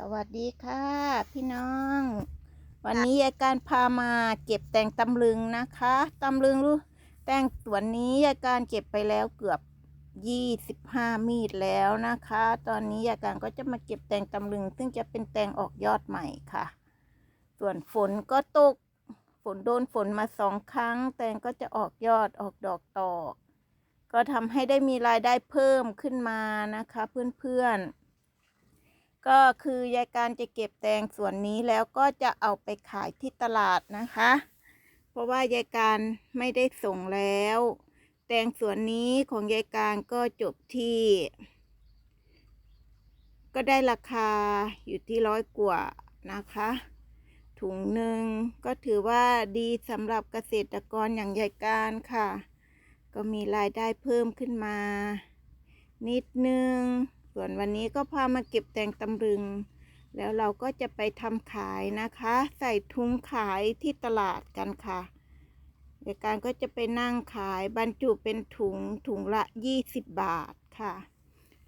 สวัสดีค่ะ พี่น้อง วันนี้ยายการพามาเก็บแตงตำลึงนะคะตำลึงรู้แตงสวนนี้ยายการเก็บไปแล้วเกือบยี่สิบห้ามีดแล้วนะคะ ตอนนี้ยายการก็จะมาเก็บแตงตำลึง ซึ่งจะเป็นแตงออกยอดใหม่ค่ะ ส่วนฝนก็ตก ฝนโดนฝนมาสองครั้ง แตงก็จะออกยอดออกดอกต่อ ก็ทำให้ได้มีรายได้เพิ่มขึ้นมานะคะ เพื่อนๆ ก็คือยายการจะเก็บแตงส่วนนี้แล้วก็จะเอาไปขายที่ตลาดนะคะ เพราะว่ายายการไม่ได้ส่งแล้ว แตงส่วนนี้ของยายการก็จบที่ ก็ได้ราคาอยู่ที่ร้อยกว่านะคะ ถุงหนึ่งก็ถือว่าดีสำหรับเกษตรกรอย่างยายการค่ะ ก็มีรายได้เพิ่มขึ้นมา นิดนึง ส่วนวันนี้ก็พามาเก็บแตงตำลึง แล้วเราก็จะไปทำขายนะคะ ใส่ถุงขายที่ตลาดกันค่ะในการก็จะไปนั่งขายบรรจุเป็นถุงถุงละ 20 บาทค่ะ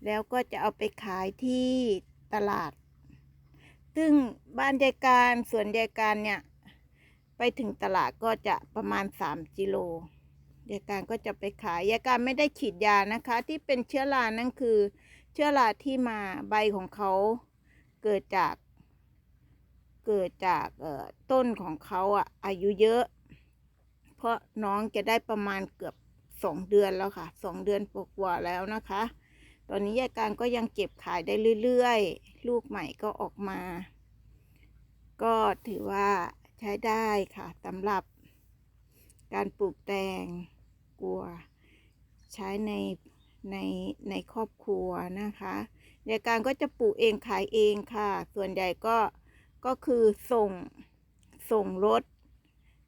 แล้วก็จะเอาไปขายที่ตลาด ซึ่งบ้านยายการส่วนยายการเนี่ยไปถึงตลาดก็จะประมาณ 3 กิโลยายการก็จะไปขายยายการไม่ได้ฉีดยานะคะ ที่เป็นเชื้อรานั่นคือ ชื้อราที่มาใบของเขาเกิดจาก เกิดจากเอ่อต้นของเขาอะอายุเยอะ เพราะน้องจะได้ประมาณเกือบสองเดือนแล้วค่ะสองเดือนกว่าแล้วนะคะ ตอนนี้ยายการก็ยังเก็บขายได้เรื่อยๆ ลูกใหม่ก็ออกมา ก็ถือว่าใช้ได้ค่ะสำหรับการปลูกแตงกลัว ใช้ใน ในในครอบครัวนะคะยายการก็จะปลูกเองขายเองค่ะ ส่วนใหญ่ก็ก็คือส่งส่งรถ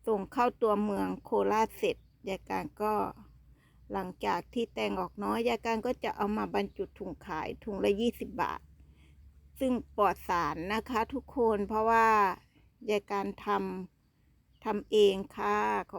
ส่งเข้าตัวเมืองโคราชเสร็จยายการก็หลังจากที่แตงออกน้อยยายการก็จะเอามาบรรจุถุงขายถุงละยี่สิบบาท ซึ่งปลอดสารนะคะทุกคนเพราะว่ายายการทำทำเองค่ะขอบ